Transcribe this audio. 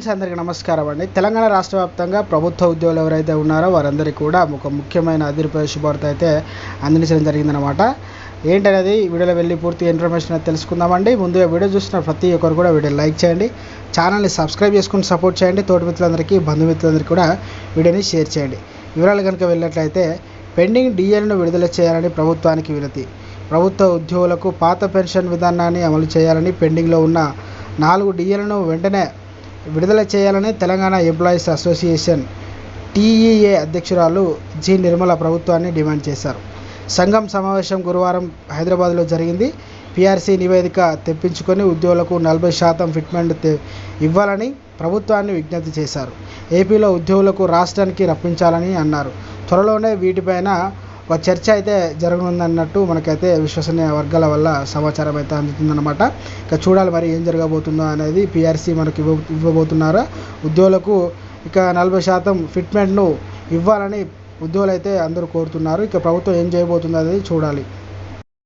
Friends అందరికీ నమస్కారం అండి. తెలంగాణ రాష్ట్ర వ్యాప్తంగా ప్రభుత్వ ఉద్యోగులు ఎవరైతే ఉన్నారో వారందరికీ కూడా ఒక ముఖ్యమైన అదిరిపోయే శుభార్త అయితే అందించడం జరిగిందనమాట ఏంటనేది వీడియోలో వెళ్ళి పూర్తి ఇన్ఫర్మేషన్ అయితే తెలుసుకుందామండి. ముందుగా వీడియో చూసిన ప్రతి ఒక్కరు కూడా వీడియో లైక్ చేయండి. ఛానల్ని సబ్స్క్రైబ్ చేసుకుని సపోర్ట్ చేయండి. తోటి మిత్రులందరికీ బంధుమిత్రులందరికీ కూడా వీడియోని షేర్ చేయండి. వివరాలు కనుక వెళ్ళినట్లయితే పెండింగ్ డిఎల్ను విడుదల చేయాలని ప్రభుత్వానికి వినతి. ప్రభుత్వ ఉద్యోగులకు పాత పెన్షన్ విధానాన్ని అమలు చేయాలని పెండింగ్లో ఉన్న నాలుగు డిఎలను వెంటనే విడుదల చేయాలని తెలంగాణ ఎంప్లాయీస్ అసోసియేషన్ టీఈఏ అధ్యక్షురాలు జి నిర్మల ప్రభుత్వాన్ని డిమాండ్ చేశారు. సంఘం సమావేశం గురువారం హైదరాబాద్లో జరిగింది. పీఆర్సీ నివేదిక తెప్పించుకొని ఉద్యోగులకు నలభై శాతం ఫిట్మెంట్ ఇవ్వాలని ప్రభుత్వాన్ని విజ్ఞప్తి చేశారు. ఏపీలో ఉద్యోగులకు రాష్ట్రానికి రప్పించాలని అన్నారు. త్వరలోనే వీటిపైన చర్చ అయితే జరగనుందన్నట్టు మనకైతే విశ్వసనీయ వర్గాల వల్ల సమాచారం అయితే అందుతుందన్నమాట. ఇక చూడాలి మరి ఏం జరగబోతుందో అనేది పిఆర్సీ మనకి ఇవ్వ ఇవ్వబోతున్నారా? ఉద్యోగులకు ఇక నలభై శాతం ఫిట్మెంట్ను ఇవ్వాలని ఉద్యోగులు అయితే అందరూ కోరుతున్నారు. ఇక ప్రభుత్వం ఏం చేయబోతుందో అనేది చూడాలి.